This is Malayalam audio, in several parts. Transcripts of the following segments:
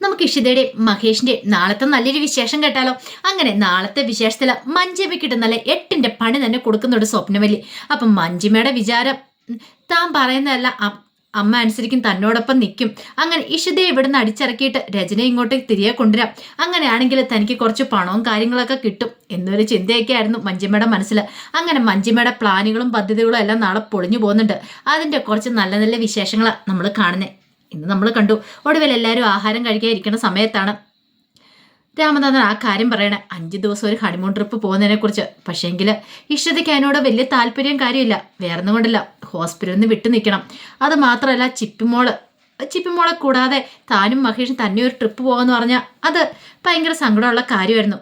നമുക്ക് ഇഷിതയുടെ മഹേഷിന്റെ നാളത്തെ നല്ലൊരു വിശേഷം കേട്ടാലോ? അങ്ങനെ നാളത്തെ വിശേഷത്തിൽ മഞ്ജിമ കിട്ടുന്നല്ല എട്ടിന്റെ പണി തന്നെ കൊടുക്കുന്നുണ്ട് സ്വപ്നവല്ലി. അപ്പം മഞ്ജിമയുടെ വിചാരം താൻ പറയുന്നതല്ല അമ്മ അനുസരിക്കും തന്നോടൊപ്പം നിൽക്കും അങ്ങനെ ഇഷിതയെ ഇവിടുന്ന് അടിച്ചിറക്കിയിട്ട് രചന ഇങ്ങോട്ട് തിരികെ കൊണ്ടുവരാം. അങ്ങനെയാണെങ്കിൽ തനിക്ക് കുറച്ച് പണവും കാര്യങ്ങളൊക്കെ കിട്ടും എന്നൊരു ചിന്തയൊക്കെ ആയിരുന്നു മഞ്ജിമയുടെ മനസ്സിൽ അങ്ങനെ മഞ്ജിമയുടെ പ്ലാനുകളും പദ്ധതികളും എല്ലാം നാളെ പൊളിഞ്ഞു പോകുന്നുണ്ട്. അതിന്റെ കുറച്ച് നല്ല നല്ല വിശേഷങ്ങളാണ് നമ്മൾ കാണുന്നത് ഇന്ന് നമ്മൾ കണ്ടു. ഒടുവിൽ എല്ലാവരും ആഹാരം കഴിക്കാതിരിക്കുന്ന സമയത്താണ് രാമനാഥൻ ആ കാര്യം പറയണേ. അഞ്ച് ദിവസം ഒരു ഹണിമൂൺ ട്രിപ്പ് പോകുന്നതിനെക്കുറിച്ച് പക്ഷേങ്കിൽ ഇഷ്ടതയ്ക്ക് അതിനോട് വലിയ താല്പര്യം കാര്യമില്ല. വേറൊന്നും കൊണ്ടല്ല. ഹോസ്പിറ്റലിൽ നിന്ന് വിട്ടു നിൽക്കണം. അത് മാത്രമല്ല ചിപ്പിമോൾ ചിപ്പിമോളെ കൂടാതെ താനും മഹേഷും തന്നെ ഒരു ട്രിപ്പ് പോകുമെന്ന് പറഞ്ഞാൽ അത് ഭയങ്കര സങ്കടമുള്ള കാര്യമായിരുന്നു.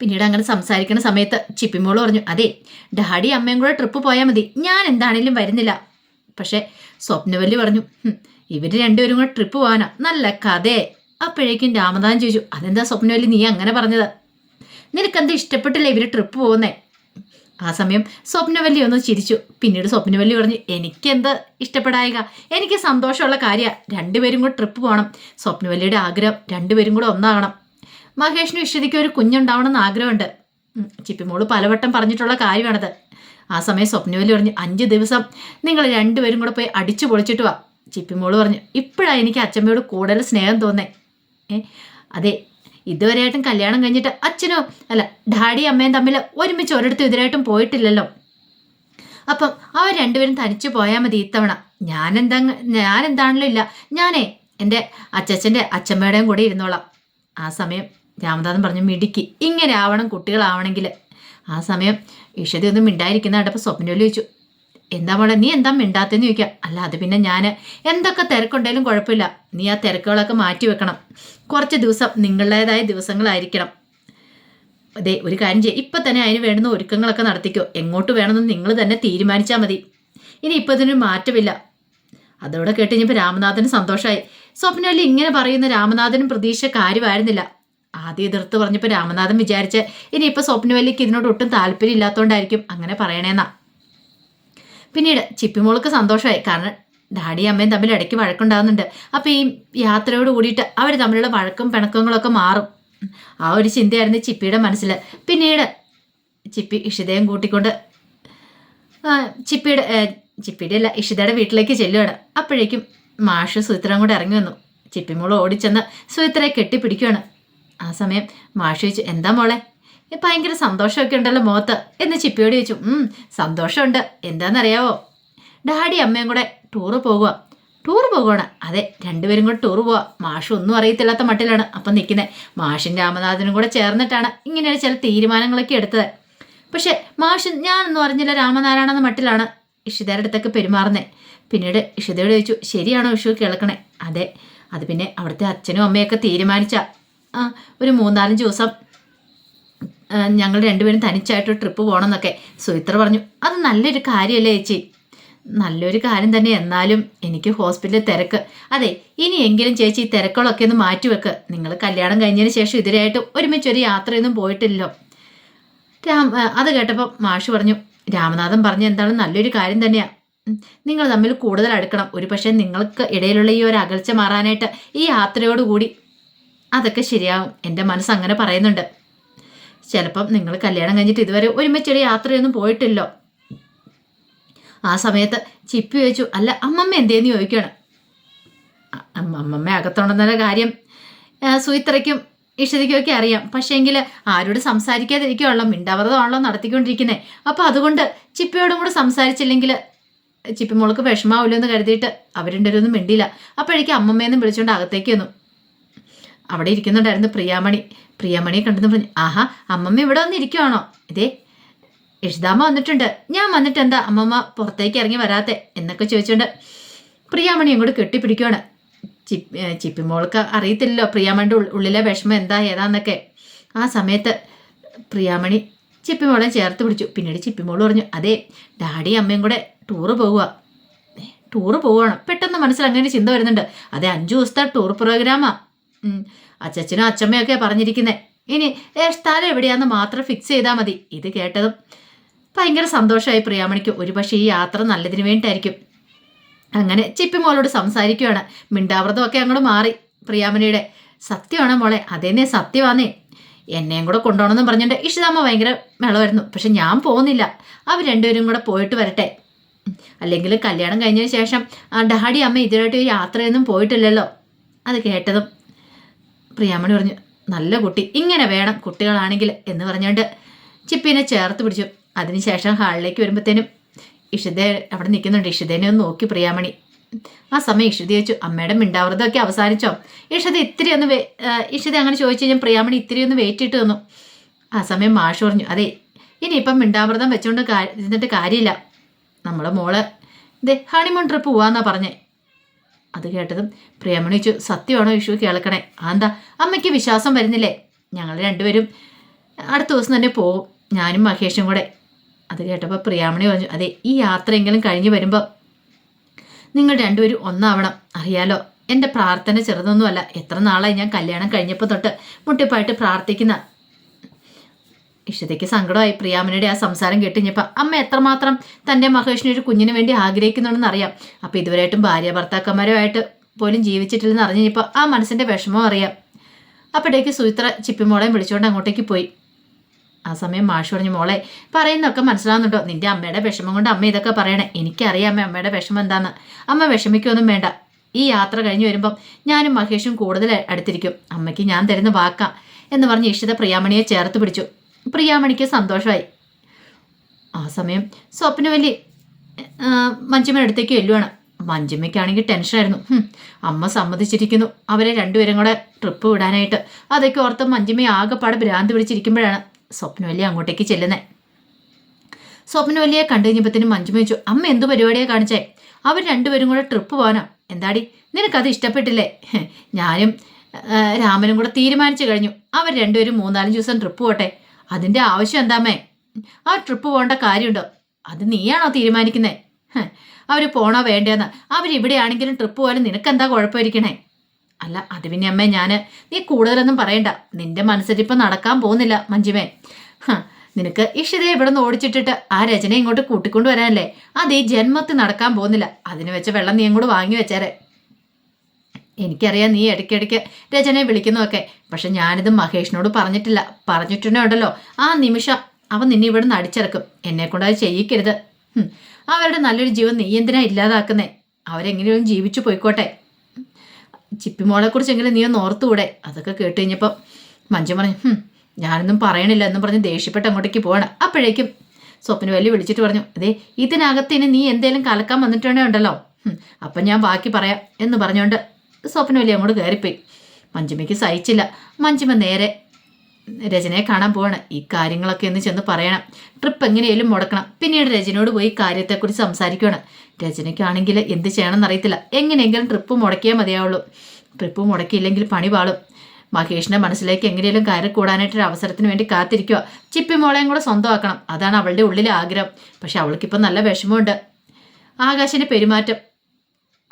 പിന്നീട് അങ്ങനെ സംസാരിക്കുന്ന സമയത്ത് ചിപ്പിമോൾ പറഞ്ഞു അതെ ഡാഡി അമ്മയും കൂടെ ട്രിപ്പ് പോയാൽ മതി. ഞാൻ എന്താണേലും വരുന്നില്ല. പക്ഷേ സ്വപ്നവല്ലി പറഞ്ഞു ഇവർ രണ്ടുപേരും കൂടെ ട്രിപ്പ് പോകാനാ നല്ല കഥയെ. അപ്പോഴേക്കും രാമദാൻ ചോദിച്ചു അതെന്താ സ്വപ്നവല്ലി നീ അങ്ങനെ പറഞ്ഞത്? നിനക്കെന്താ ഇഷ്ടപ്പെട്ടില്ല ഇവർ ട്രിപ്പ് പോകുന്നേ? ആ സമയം സ്വപ്നവല്ലി ഒന്ന് ചിരിച്ചു. പിന്നീട് സ്വപ്നവല്ലി പറഞ്ഞു എനിക്കെന്ത് ഇഷ്ടപ്പെടായിക? എനിക്ക് സന്തോഷമുള്ള കാര്യമാണ് രണ്ടുപേരും കൂടെ ട്രിപ്പ് പോകണം സ്വപ്നവല്ലിയുടെ ആഗ്രഹം രണ്ടുപേരും കൂടെ ഒന്നാകണം. മഹേഷിനും ഇഷ്ടതിക്കും ഒരു കുഞ്ഞുണ്ടാവണമെന്ന് ആഗ്രഹമുണ്ട്. ചിപ്പിമോൾ പലവട്ടം പറഞ്ഞിട്ടുള്ള കാര്യമാണത്. ആ സമയം സ്വപ്നവേലി പറഞ്ഞു അഞ്ച് ദിവസം നിങ്ങൾ രണ്ടുപേരും കൂടെ പോയി അടിച്ചു പൊളിച്ചിട്ട് വാ ചിപ്പിമോൾ പറഞ്ഞു. ഇപ്പോഴാണ് എനിക്ക് അച്ഛമ്മയോട് കൂടുതൽ സ്നേഹം തോന്നേ. ഏ അതെ ഇതുവരെയായിട്ടും കല്യാണം കഴിഞ്ഞിട്ട് അച്ഛനോ അല്ല ഡാഡി അമ്മയും തമ്മിൽ ഒരുമിച്ച് ഒരിടത്തും ഇതിനായിട്ടും പോയിട്ടില്ലല്ലോ. അപ്പം അവർ രണ്ടുപേരും തനിച്ചു പോയാൽ മതി ഇത്തവണ. ഞാനെന്താ ഞാനെന്താണല്ലോ ഇല്ല ഞാനേ എന്റെ അച്ചച്ചന്റെ അച്ഛമ്മയുടെയും കൂടെ ഇരുന്നോളാം. ആ സമയം രാമദാസൻ പറഞ്ഞു മിടുക്കി ഇങ്ങനെ ആവണം കുട്ടികളാവണമെങ്കിൽ. ആ സമയം ഇഷതി ഒന്നും മിണ്ടായിരിക്കുന്ന കണ്ടപ്പോൾ സ്വപ്നോൽ ചോദിച്ചു എന്താ മോളെ നീ എന്താ മിണ്ടാത്തെന്ന് ചോദിക്കാം? അല്ല അത് പിന്നെ ഞാൻ എന്തൊക്കെ തിരക്കുണ്ടെങ്കിലും കുഴപ്പമില്ല. നീ ആ തിരക്കുകളൊക്കെ മാറ്റി വെക്കണം. കുറച്ച് ദിവസം നിങ്ങളുടേതായ ദിവസങ്ങളായിരിക്കണം. അതെ ഒരു കാര്യം ചെയ്യും. ഇപ്പം തന്നെ അതിന് വേണ്ടുന്ന ഒരുക്കങ്ങളൊക്കെ നടത്തിക്കോ. എങ്ങോട്ട് വേണമെന്ന് നിങ്ങൾ തന്നെ തീരുമാനിച്ചാൽ മതി. ഇനി ഇപ്പം ഇതിനൊരു മാറ്റമില്ല. അതോടെ കേട്ട് കഴിഞ്ഞപ്പോൾ രാമനാഥന് സന്തോഷമായി സ്വപ്നവല്ലി ഇങ്ങനെ പറയുന്ന രാമനാഥനും പ്രതീക്ഷ കാര്യമായിരുന്നില്ല. ആദ്യം എതിർത്ത് പറഞ്ഞപ്പോൾ രാമനാഥൻ വിചാരിച്ച് ഇനിയിപ്പോൾ സ്വപ്നവല്ലിക്ക് ഇതിനോട് ഒട്ടും താല്പര്യം ഇല്ലാത്തതുകൊണ്ടായിരിക്കും അങ്ങനെ പറയണേന്നാ. പിന്നീട് ചിപ്പിമോൾക്ക് സന്തോഷമായി. കാരണം ഡാഡിയും അമ്മയും തമ്മിൽ ഇടയ്ക്ക് വഴക്കുണ്ടാകുന്നുണ്ട്. അപ്പോൾ ഈ യാത്രയോട് കൂടിയിട്ട് അവർ തമ്മിലുള്ള വഴക്കും പിണക്കങ്ങളൊക്കെ മാറും. ആ ഒരു ചിന്തയായിരുന്നു ചിപ്പിയുടെ മനസ്സിൽ പിന്നീട് ചിപ്പി ഇഷിതയും കൂട്ടിക്കൊണ്ട് ചിപ്പിയുടെ ചിപ്പിയുടെ അല്ല ഇഷിതയുടെ വീട്ടിലേക്ക് ചെല്ലുകയാണ് അപ്പോഴേക്കും മാഷ് സുഹിത്രയും കൂടെ ഇറങ്ങി വന്നു. ചിപ്പിമോൾ ഓടിച്ചെന്ന് സുഹിത്രയെ കെട്ടിപ്പിടിക്കുകയാണ് ആ സമയം മാഷ് ചോദിച്ചു എന്താ മോളെ? ഭയങ്കര സന്തോഷമൊക്കെ ഉണ്ടല്ലോ മോത്ത് എന്ന് ചിപ്പിയോട് ചോദിച്ചു സന്തോഷമുണ്ട്. എന്താണെന്നറിയാവോ ഡാഡി അമ്മയും കൂടെ ടൂറ് പോകുക ടൂർ പോകുവാണ് അതെ രണ്ടുപേരും കൂടെ ടൂർ പോവാ. മാഷ് ഒന്നും അറിയത്തില്ലാത്ത മട്ടിലാണ് അപ്പം നിൽക്കുന്നത് മാഷും രാമനാഥനും കൂടെ ചേർന്നിട്ടാണ് ഇങ്ങനെ ചില തീരുമാനങ്ങളൊക്കെ എടുത്തത്. പക്ഷേ മാഷ് ഞാനൊന്നും അറിഞ്ഞില്ല രാമനാരായണെന്ന മട്ടിലാണ് ഇഷിതയുടെ അടുത്തൊക്കെ പെരുമാറുന്നത് പിന്നീട് ഇഷിതയോട് ചോദിച്ചു ശരിയാണോ വിഷു കേൾക്കണേ? അതെ. അത് പിന്നെ അവിടുത്തെ അച്ഛനും അമ്മയൊക്കെ തീരുമാനിച്ച. ആ, ഒരു മൂന്നാലഞ്ച് ദിവസം ഞങ്ങൾ രണ്ടുപേരും തനിച്ചായിട്ട് ട്രിപ്പ് പോകണം എന്നൊക്കെ സുമിത്ര പറഞ്ഞു. അത് നല്ലൊരു കാര്യമല്ലേ ചേച്ചി? നല്ലൊരു കാര്യം തന്നെ. എന്നാലും എനിക്ക് ഹോസ്പിറ്റലിൽ തിരക്ക്. അതെ ഇനിയെങ്കിലും ചേച്ചി ഈ തിരക്കുകളൊക്കെ ഒന്ന് മാറ്റിവെക്ക്. നിങ്ങൾ കല്യാണം കഴിഞ്ഞതിന് ശേഷം ഇതിനായിട്ട് ഒരുമിച്ചൊരു യാത്രയൊന്നും പോയിട്ടില്ലല്ലോ. രാം അത് കേട്ടപ്പോൾ മാഷ് പറഞ്ഞു രാമനാഥൻ പറഞ്ഞ എന്താണ് നല്ലൊരു കാര്യം തന്നെയാണ് നിങ്ങൾ തമ്മിൽ കൂടുതൽ അടുക്കണം. ഒരു പക്ഷേ നിങ്ങൾക്ക് ഇടയിലുള്ള ഈ ഒരു അകൽച്ച മാറാനായിട്ട് ഈ യാത്രയോടുകൂടി അതൊക്കെ ശരിയാവും. എന്റെ മനസ്സ് അങ്ങനെ പറയുന്നുണ്ട്. ചിലപ്പം നിങ്ങൾ കല്യാണം കഴിഞ്ഞിട്ട് ഇതുവരെ ഒരുമിച്ചൊരു യാത്രയൊന്നും പോയിട്ടില്ലോ. ആ സമയത്ത് ചിപ്പി ചോദിച്ചു അല്ല അമ്മമ്മ എന്തേന്ന് അമ്മ- അമ്മമ്മ അകത്തുണ്ടെന്നുള്ള കാര്യം. സുയിത്രയ്ക്കും ഇഷ്ടതയ്ക്കുമൊക്കെ അറിയാം. പക്ഷേ പക്ഷേങ്കിൽ ആരോട് സംസാരിക്കാതിരിക്കുകയാണല്ലോ മിണ്ടാവ്രതമാണല്ലോ നടത്തിക്കൊണ്ടിരിക്കുന്നത് അപ്പോൾ അതുകൊണ്ട് ചിപ്പിയോടും കൂടെ സംസാരിച്ചില്ലെങ്കിൽ ചിപ്പി മോൾക്ക് വിഷമാവില്ലെന്ന് കരുതിയിട്ട് കരുതിയിട്ട് അവരുണ്ടൊരൊന്നും മിണ്ടിയില്ല. അപ്പോഴേക്കും അമ്മമ്മയെന്നും വിളിച്ചുകൊണ്ട് അകത്തേക്ക് വന്നു അവിടെ ഇരിക്കുന്നുണ്ടായിരുന്നു പ്രിയാമണി. പ്രിയാമണിയെ കണ്ടെന്ന് പറഞ്ഞു ആഹാ അമ്മമ്മ ഇവിടെ വന്നിരിക്കുവാണോ? ഇതേ യഷിതാമ്മ വന്നിട്ടുണ്ട്. ഞാൻ വന്നിട്ട് എന്താ അമ്മമ്മ പുറത്തേക്ക് ഇറങ്ങി വരാത്തെ? എന്നൊക്കെ ചോദിച്ചുകൊണ്ട് പ്രിയാമണി അങ്ങോട്ട് കെട്ടിപ്പിടിക്കുവാണ്. ചിപ്പി മോൾക്ക് അറിയത്തില്ലല്ലോ പ്രിയാമണിയുടെ ഉള്ളിലെ വിഷമം എന്താ ഏതാന്നൊക്കെ. ആ സമയത്ത് പ്രിയാമണി ചിപ്പിമോളെ ചേർത്ത് പിടിച്ചു. പിന്നീട് ചിപ്പിമോൾ പറഞ്ഞു അതെ ഡാഡി അമ്മയും കൂടെ ടൂറ് പോവുക ടൂറ് പോവുകയാണ് പെട്ടെന്ന് മനസ്സിൽ അങ്ങനെ ചിന്ത വരുന്നുണ്ട്. അതെ അഞ്ചു ദിവസത്തെ ടൂർ പ്രോഗ്രാമാ. അച്ചച്ചനും അച്ചമ്മയൊക്കെ പറഞ്ഞിരിക്കുന്നത് ഇനി സ്ഥലം എവിടെയാന്ന് മാത്രം ഫിക്സ് ചെയ്താൽ മതി. ഇത് കേട്ടതും ഭയങ്കര സന്തോഷമായി പ്രിയാമണിക്ക്. ഒരുപക്ഷെ ഈ യാത്ര നല്ലതിന് വേണ്ടിയിട്ടായിരിക്കും. അങ്ങനെ ചിപ്പി മോളോട് സംസാരിക്കുകയാണ് മിണ്ടാവ്രതമൊക്കെ അങ്ങോട്ട് മാറി. പ്രിയാമണിയുടെ സത്യമാണ് മോളെ? അതേന്നെ സത്യമാന്നേ. എന്നെയും കൂടെ കൊണ്ടുപോകണമെന്ന് പറഞ്ഞിട്ട് ഇഷിതാമ്മ ഭയങ്കര മേളമായിരുന്നു പക്ഷെ ഞാൻ പോകുന്നില്ല. അവർ രണ്ടുപേരും കൂടെ പോയിട്ട് വരട്ടെ. അല്ലെങ്കിൽ കല്യാണം കഴിഞ്ഞതിന് ശേഷം ആ ഡാഡി അമ്മ ഇതിനായിട്ട് യാത്രയൊന്നും പോയിട്ടില്ലല്ലോ. അത് കേട്ടതും പ്രിയാമണി പറഞ്ഞു നല്ല കുട്ടി ഇങ്ങനെ വേണം കുട്ടികളാണെങ്കിൽ എന്ന് പറഞ്ഞുകൊണ്ട് ചിപ്പിനെ ചേർത്ത് പിടിച്ചു. അതിനുശേഷം ഹാളിലേക്ക് വരുമ്പോഴത്തേനും ഇഷിത അവിടെ നിൽക്കുന്നുണ്ട്. ഇഷിതേനെ ഒന്ന് നോക്കി പ്രിയാമണി ആ സമയം ഇഷിത ചോദിച്ചു അമ്മയുടെ മിണ്ടാവൃതമൊക്കെ അവസാനിച്ചോ? ഇഷിത ഇത്തിരി ഒന്ന് ഇഷിത അങ്ങനെ ചോദിച്ചു കഴിഞ്ഞാൽ പ്രിയാമണി ഇത്തിരി ഒന്ന് വെയിറ്റ് ഇട്ട് തന്നു ആ സമയം മാഷ് പറഞ്ഞു അതെ ഇനിയിപ്പം മിണ്ടാമൃതം വെച്ചുകൊണ്ട് കാ ഇരുന്നിട്ട് കാര്യമില്ല. നമ്മളെ മോൾ ഇതേ ഹണിമൂൺ ട്രിപ്പ് പോവാന്നാ പറഞ്ഞേ. അത് കേട്ടതും പ്രിയമണി ചോദിച്ചു സത്യമാണോ വിഷു കേൾക്കണേ? എന്താ അമ്മയ്ക്ക് വിശ്വാസം വരുന്നില്ലേ? ഞങ്ങൾ രണ്ടുപേരും അടുത്ത ദിവസം തന്നെ പോകും. ഞാനും മഹേഷും കൂടെ. അത് കേട്ടപ്പോൾ പ്രിയാമണി പറഞ്ഞു അതെ ഈ യാത്രയെങ്കിലും കഴിഞ്ഞ് വരുമ്പോൾ നിങ്ങൾ രണ്ടുപേരും ഒന്നാവണം. അറിയാലോ എന്റെ പ്രാർത്ഥന ചെറുതൊന്നുമല്ല. എത്ര നാളായി ഞാൻ കല്യാണം കഴിഞ്ഞപ്പോൾ തൊട്ട് മുട്ടിപ്പായിട്ട് പ്രാർത്ഥിക്കുന്ന ഇഷ്ടതയ്ക്ക് സങ്കടമായി പ്രിയാമനയുടെ ആ സംസാരം കേട്ടുകഴിഞ്ഞപ്പോൾ അമ്മ എത്രമാത്രം തന്റെ മഹേഷിനെ ഒരു കുഞ്ഞിന് വേണ്ടി ആഗ്രഹിക്കുന്നുണ്ടെന്ന് അറിയാം. അപ്പോൾ ഇതുവരെയായിട്ടും ഭാര്യ ഭർത്താക്കന്മാരുമായിട്ട് പോലും ജീവിച്ചിട്ടില്ലെന്ന് അറിഞ്ഞു ആ മനസ്സിന്റെ വിഷമം അറിയാം. അപ്പോഴേക്ക് സുചിത്ര ചിപ്പിമോളെയും വിളിച്ചുകൊണ്ട് അങ്ങോട്ടേക്ക് പോയി. ആ സമയം മാഷ് പറഞ്ഞു മോളെ പറയുന്നൊക്കെ മനസ്സിലാവുന്നുണ്ടോ? നിന്റെ അമ്മയുടെ വിഷമം കൊണ്ട് അമ്മ ഇതൊക്കെ പറയണേ. എനിക്കറിയാം അമ്മ അമ്മയുടെ വിഷമം എന്താന്ന്. അമ്മ വിഷമിക്കൊന്നും വേണ്ട. ഈ യാത്ര കഴിഞ്ഞ് വരുമ്പം ഞാനും മഹേഷും കൂടുതൽ അടുത്തിരിക്കും. അമ്മയ്ക്ക് ഞാൻ തരുന്ന വാക്കാം എന്ന് പറഞ്ഞ് ഇഷിത പ്രിയാമണിയെ ചേർത്ത് പിടിച്ചു. പ്രിയാമണിക്ക് സന്തോഷമായി. ആ സമയം സ്വപ്നവല്ലി മഞ്ജുമ്മയുടെ അടുത്തേക്ക് വെല്ലുവാണ് മഞ്ജുമ്മയ്ക്കാണെങ്കിൽ ടെൻഷനായിരുന്നു. അമ്മ സമ്മതിച്ചിരിക്കുന്നു. അവരെ രണ്ടുപേരും കൂടെ ട്രിപ്പ് വിടാനായിട്ട്. അതൊക്കെ ഓർത്ത് മഞ്ജുമ്മ ആകെപ്പാടെ ഭ്രാന്ത് പിടിച്ചിരിക്കുമ്പോഴാണ് സ്വപ്നവല്ലി അങ്ങോട്ടേക്ക് ചെല്ലുന്നത് സ്വപ്നവല്ലിയെ കണ്ടു കഴിഞ്ഞപ്പോഴത്തേനും മഞ്ജുമ്മ ചോദിച്ചു അമ്മ എന്ത് പരിപാടിയാണ് കാണിച്ചേ? അവർ രണ്ടുപേരും കൂടെ ട്രിപ്പ് പോകാനോ എന്താടി? നിനക്കത് ഇഷ്ടപ്പെട്ടില്ലേ? ഞാനും രാമനും കൂടെ തീരുമാനിച്ചു കഴിഞ്ഞു. അവർ രണ്ടുപേരും മൂന്നാലഞ്ച് ദിവസം ട്രിപ്പ് പോട്ടെ. അതിന്റെ ആവശ്യം എന്താമേ ആ ട്രിപ്പ് പോകേണ്ട കാര്യമുണ്ടോ? അത് നീയാണോ തീരുമാനിക്കുന്നേ? അവർ പോണോ വേണ്ടേന്ന്. അവരിവിടെ ആണെങ്കിലും ട്രിപ്പ് പോയാലും നിനക്കെന്താ കുഴപ്പമായിരിക്കണേ? അല്ല അത് പിന്നെ അമ്മേ ഞാൻ നീ കൂടുതലൊന്നും പറയണ്ട. നിന്റെ മനസ്സിലിപ്പം നടക്കാൻ പോകുന്നില്ല മഞ്ജുമേ. നിനക്ക് ഇഷിതയെ ഇവിടെ നിന്ന് ഓടിച്ചിട്ടിട്ട് ആ രചന ഇങ്ങോട്ട് കൂട്ടിക്കൊണ്ടുവരാനല്ലേ അത് ഈ ജന്മത്തിൽ നടക്കാൻ പോകുന്നില്ല. അതിന് വെച്ച വെള്ളം നീ അങ്ങോട്ട് വാങ്ങി വെച്ചേരെ. എനിക്കറിയാം നീ ഇടയ്ക്കിടയ്ക്ക് രചനയെ വിളിക്കുന്നതൊക്കെ. പക്ഷെ ഞാനിത് മഹേഷിനോട് പറഞ്ഞിട്ടില്ല. പറഞ്ഞിട്ടുണ്ടോ ഉണ്ടല്ലോ ആ നിമിഷം അവൻ നിന്നെ ഇവിടെ നിന്ന് അടിച്ചിറക്കും. എന്നെ കൊണ്ട് അത് ചെയ്യിക്കരുത്. അവരുടെ നല്ലൊരു ജീവൻ നീ എന്തിനാ ഇല്ലാതാക്കുന്നേ? അവരെങ്ങനെയും ജീവിച്ചു പോയിക്കോട്ടെ. കുറിച്ച് കുറിച്ചെങ്കിലും നീ ഒന്ന് ഓർത്തുകൂടെ? അതൊക്കെ കേട്ട് കഴിഞ്ഞപ്പോൾ മഞ്ജു പറഞ്ഞു "ഹും, ഞാനൊന്നും പറയണില്ല എന്നും പറഞ്ഞ് ദേഷ്യപ്പെട്ട് അങ്ങോട്ടേക്ക് പോവാണ്. അപ്പോഴേക്കും സ്വപ്ന വലി വിളിച്ചിട്ട് പറഞ്ഞു അതെ ഇനി നീ എന്തേലും കലക്കാൻ വന്നിട്ടുണ്ടേ ഉണ്ടല്ലോ അപ്പം ഞാൻ ബാക്കി പറയാം എന്ന് പറഞ്ഞുകൊണ്ട് സ്വപ്ന വലിയ അങ്ങോട്ട് കയറിപ്പോയി. മഞ്ജുമയ്ക്ക് സഹിച്ചില്ല. മഞ്ജുമ നേരെ രചനയെ കാണാൻ പോവാണ്. ഈ കാര്യങ്ങളൊക്കെ ഒന്ന് ചെന്ന് പറയണം. ട്രിപ്പ് എങ്ങനെയാലും മുടക്കണം. പിന്നീട് രചനയോട് പോയി കാര്യത്തെക്കുറിച്ച് സംസാരിക്കുകയാണ് രചനയ്ക്കാണെങ്കിൽ എന്ത് ചെയ്യണമെന്ന് അറിയത്തില്ല. എങ്ങനെയെങ്കിലും ട്രിപ്പ് മുടക്കിയേ മതിയാവുള്ളൂ. ട്രിപ്പ് മുടക്കിയില്ലെങ്കിൽ പണി പാളും. മഹേഷിന്റെ മനസ്സിലേക്ക് എങ്ങനെയെങ്കിലും കയറി കൂടാനായിട്ടൊരു അവസരത്തിന് വേണ്ടി കാത്തിരിക്കുക ചിപ്പി മോളെയും കൂടെ സ്വന്തമാക്കണം. അതാണ് അവളുടെ ഉള്ളിലെ ആഗ്രഹം. പക്ഷെ അവൾക്കിപ്പോൾ നല്ല വിഷമമുണ്ട്. ആകാശിന്റെ പെരുമാറ്റം.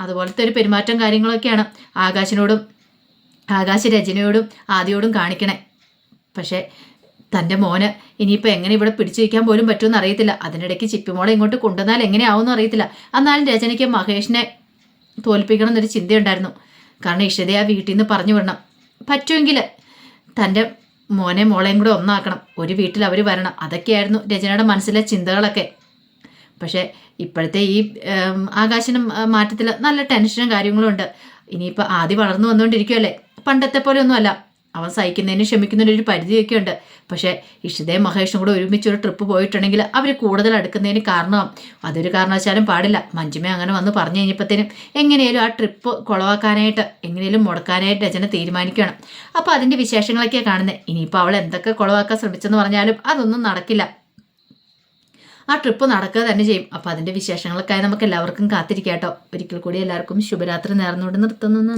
അതുപോലത്തെ ഒരു പെരുമാറ്റം കാര്യങ്ങളൊക്കെയാണ് ആകാശിനോടും ആകാശ രചനയോടും ആദ്യയോടും കാണിക്കണേ. പക്ഷേ തന്റെ മോന് ഇനിയിപ്പോൾ എങ്ങനെ ഇവിടെ പിടിച്ചു വയ്ക്കാൻ പോലും പറ്റുമെന്ന് അറിയത്തില്ല. അതിനിടയ്ക്ക് ചിപ്പിമോളെ ഇങ്ങോട്ട് കൊണ്ടുവന്നാൽ എങ്ങനെയാവുമെന്ന് അറിയത്തില്ല. എന്നാലും രചനയ്ക്ക് മഹേഷിനെ തോൽപ്പിക്കണം എന്നൊരു ചിന്തയുണ്ടായിരുന്നു. കാരണം ഇഷതയെ ആ വീട്ടിൽ നിന്ന് പറഞ്ഞു വിടണം. പറ്റുമെങ്കിൽ തന്റെ മോനെ മോളെയും കൂടെ ഒന്നാക്കണം. ഒരു വീട്ടിൽ അവർ വരണം. അതൊക്കെയായിരുന്നു രചനയുടെ മനസ്സിലെ ചിന്തകളൊക്കെ. പക്ഷേ ഇപ്പോഴത്തെ ഈ ആകാശനം മാറ്റത്തിൽ നല്ല ടെൻഷനും കാര്യങ്ങളും ഉണ്ട്. ഇനിയിപ്പോൾ ആദ്യം വളർന്നു വന്നുകൊണ്ടിരിക്കുമല്ലേ പണ്ടത്തെ പോലെ ഒന്നുമല്ല അവൻ സഹിക്കുന്നതിന് ക്ഷമിക്കുന്നതിന് ഒരു പരിധിയൊക്കെ ഉണ്ട്. പക്ഷേ ഇഷിതയും മഹേഷും കൂടെ ഒരുമിച്ച് ഒരു ട്രിപ്പ് പോയിട്ടുണ്ടെങ്കിൽ അവർ കൂടുതൽ അടുക്കുന്നതിന് കാരണമാവും അതൊരു കാരണവശാലും പാടില്ല. മഞ്ജുമ അങ്ങനെ വന്ന് പറഞ്ഞു കഴിഞ്ഞപ്പോഴത്തേനും എങ്ങനെയും ആ ട്രിപ്പ് കുളവാക്കാനായിട്ട് എങ്ങനെയും മുടക്കാനായിട്ട് രചന തീരുമാനിക്കണം. അപ്പോൾ അതിന്റെ വിശേഷങ്ങളൊക്കെ കാണുന്നത് ഇനിയിപ്പോൾ അവൾ എന്തൊക്കെ കുളവാക്കാൻ ശ്രമിച്ചെന്ന് പറഞ്ഞാലും അതൊന്നും നടക്കില്ല. ആ ട്രിപ്പ് നടക്കുക തന്നെ ചെയ്യും. അപ്പോൾ അതിന്റെ വിശേഷങ്ങളൊക്കെ നമുക്ക് എല്ലാവർക്കും കാത്തിരിക്കാം കേട്ടോ. ഒരിക്കൽ കൂടി എല്ലാവർക്കും ശുഭരാത്രി നേർന്നുകൊണ്ട് നിർത്തുന്നു.